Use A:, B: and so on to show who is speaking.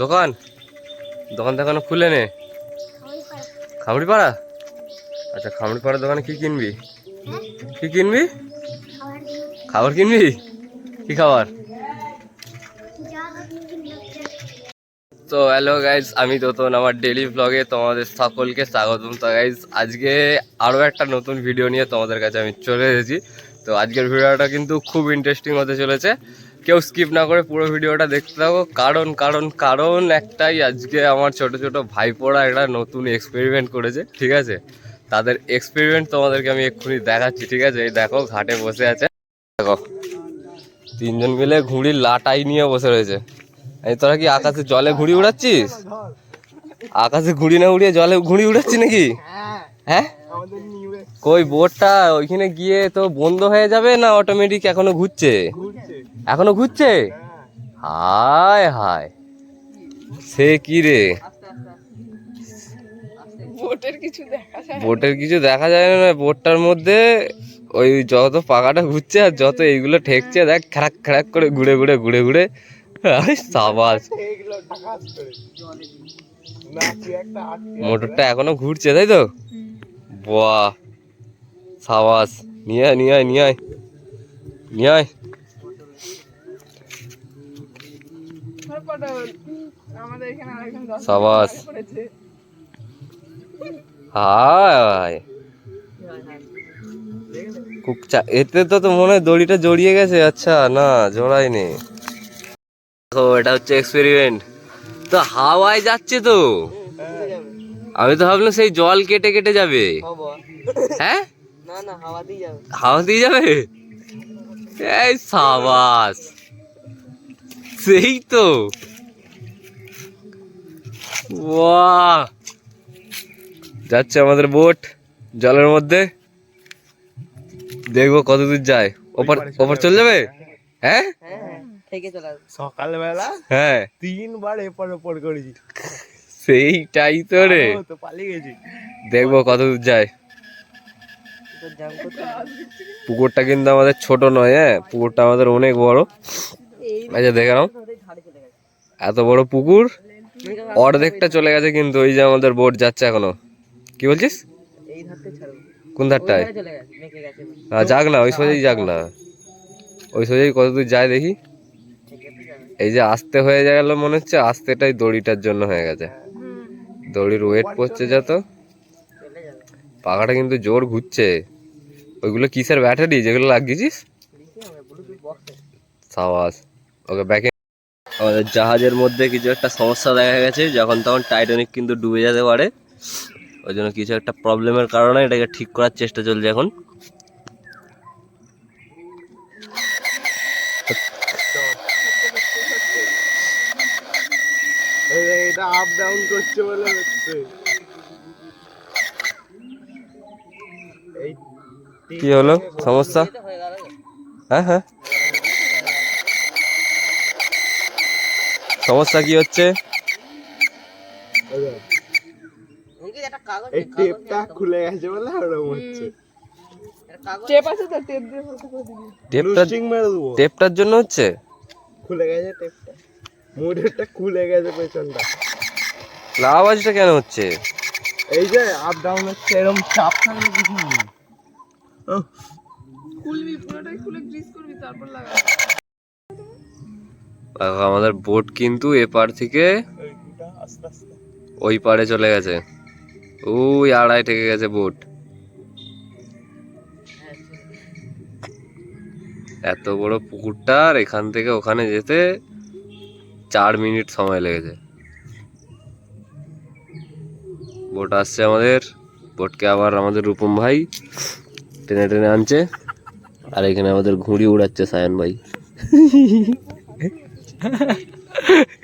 A: দোকান? দোকান এখনও খুলে নে। খামড়ি পাড়া আচ্ছা খামড়ি পাড়ার দোকানে কি কিনবি? কি কিনবি? খাবার কিনবি? কি খাবার? তো হ্যালো গাইজ আমি তোতন আমার ডেলি ব্লগে তোমাদের সকলকে স্বাগতম। তো গাইজ আজকে আরও একটা নতুন ভিডিও নিয়ে তোমাদের কাছে আমি চলে এসেছি। তো আজকের ভিডিওটা কিন্তু খুব ইন্টারেস্টিং হতে চলেছে। কেউ স্কিপ না করে পুরো ভিডিওটা দেখতে থাকো। কারণ কারণ কারণ একটাই আজকে আমার ছোট ছোট ভাইপোরা একটা নতুন এক্সপেরিমেন্ট করেছে ঠিক আছে? তাদের এক্সপেরিমেন্ট তোমাদেরকে আমি এক্ষুনি দেখাচ্ছি ঠিক আছে? এই দেখো ঘাটে বসে আছে। দেখো তিনজন মিলে ঘুড়ির লাটাই নিয়ে বসে রয়েছে। এই তোরা কি আকাশে জলে ঘুড়ি উড়াচ্ছিস? আকাশে ঘুড়ি না উড়িয়ে জলে ঘুড়ি উড়াচ্ছি নাকি? হ্যাঁ? কই বোটটা ওইখানে গিয়ে তো বন্ধ হয়ে যাবে না অটোমেটিক এখনও ঘুরছে? এখনও ঘুরছে? হায় হায়। সে কি রে?
B: বোটের কিছু দেখা যায়
A: বোটের কিছু দেখা যায় না বোটটার মধ্যে ওই যত পাকাটা ঘুরছে আর যত এইগুলো ঠেকছে দেখ খারাক খারাক করে ঘুরে ঘুরে ঘুরে ঘুরে। আরে সাবাস। মোটরটা এখনও ঘুরছে তাই তো? বাহ, সাবাস। নিয়ে আয় নিয়ে আয় নিয়ে আয়। নিয়ে আয়। সাবাস। হায়। এতে তো তো মনে হয় দড়িটা জড়িয়ে গেছে? আচ্ছা না, জড়ায়নি। দেখো এটা হচ্ছে এক্সপেরিমেন্ট তো হাওয়ায় যাচ্ছে তো। আমি তো ভাবলাম সেই জল কেটে কেটে যাবে। হ্যাঁ?
B: না না হাওয়া দিয়ে যাবে।
A: হাওয়া এই সাবাস। সেই তো। বাহ যাচ্ছে আমাদের বোট জলের মধ্যে। দেখব কত দূর যায়। ওপর ওপর চলে যাবে? হ্যাঁ?
B: হ্যাঁ আসবে।
C: সকালবেলা
A: হ্যাঁ।
C: তিনবার এপার ওপর করেছি।
A: সেইটাই তো রে। দেখব কত দূর যায়। পুকুরটা কিন্তু আমাদের ছোট নয় হ্যাঁ? পুকুরটা আমাদের অনেক বড়। আচ্ছা দেখে নাও। এত বড় পুকুর। অর্ধেকটা চলে গেছে কিন্তু ওই যে আমাদের বোট যাচ্ছে এখনও। কি বলছিস? কোন ধারটায় হ্যাঁ যাক না ওই সোজাই যাক না। ওই সোজাই কত দূর যায় দেখি। এই যে আস্তে হয়ে গেল মনে হচ্ছে আস্তেটাই দড়িটার জন্য হয়ে গেছে। দড়ির ওয়েট পড়ছে যা তো। পাখাটা কিন্তু জোর ঘুরছে। ওইগুলো কিসের ব্যাটারি যেগুলো লাগিয়েছিস? সাবাস। ওকে ব্যাকে আমাদের জাহাজের মধ্যে কিছু একটা সমস্যা দেখা গেছে যখন তখন টাইটানিক কিন্তু ডুবে যেতে পারে। ওই জন্য কিছু একটা প্রবলেমের কারণে এটাকে ঠিক করার চেষ্টা চলছে এখন
C: এই যে এটা আপ ডাউন করছে বলে হচ্ছে।
A: কি হলো? সমস্যা?
B: হ্যাঁ
A: হ্যাঁ সমস্যা কি হচ্ছে?
B: কাগজ
C: এই টেপটা খুলে গেছে বলে ওরকম হচ্ছে।
B: টেপ আছে তো টেপ দিয়ে ফটো করে দিবি।
A: টেপটা
C: মেরে দেবো।
A: টেপটার জন্য হচ্ছে?
C: খুলে গেছে টেপটা মোটরটা খুলে গেছে পেছনটা।
A: আওয়াজটা কেন হচ্ছে?
C: এই যে আপ ডাউন হচ্ছে এরকম চাপ থাকলে কিছু নেই।
B: খুলবি পুরোটাই খুলে গ্রিস করবি তারপর লাগাবি।
A: আমাদের বোট কিন্তু এপার থেকে
C: এইটা আস্তে আস্তে
A: ওই পারে চলে গেছে। ওই আড়াই থেকে গেছে বোট এত বড় পুকুরটার এখান থেকে ওখানে যেতে চার মিনিট সময় লেগেছে। বোট আসছে আমাদের। বোটকে আবার আমাদের রূপম ভাই টেনে টেনে আনছে। আর এখানে আমাদের ঘুড়ি উড়াচ্ছে সায়ন ভাই।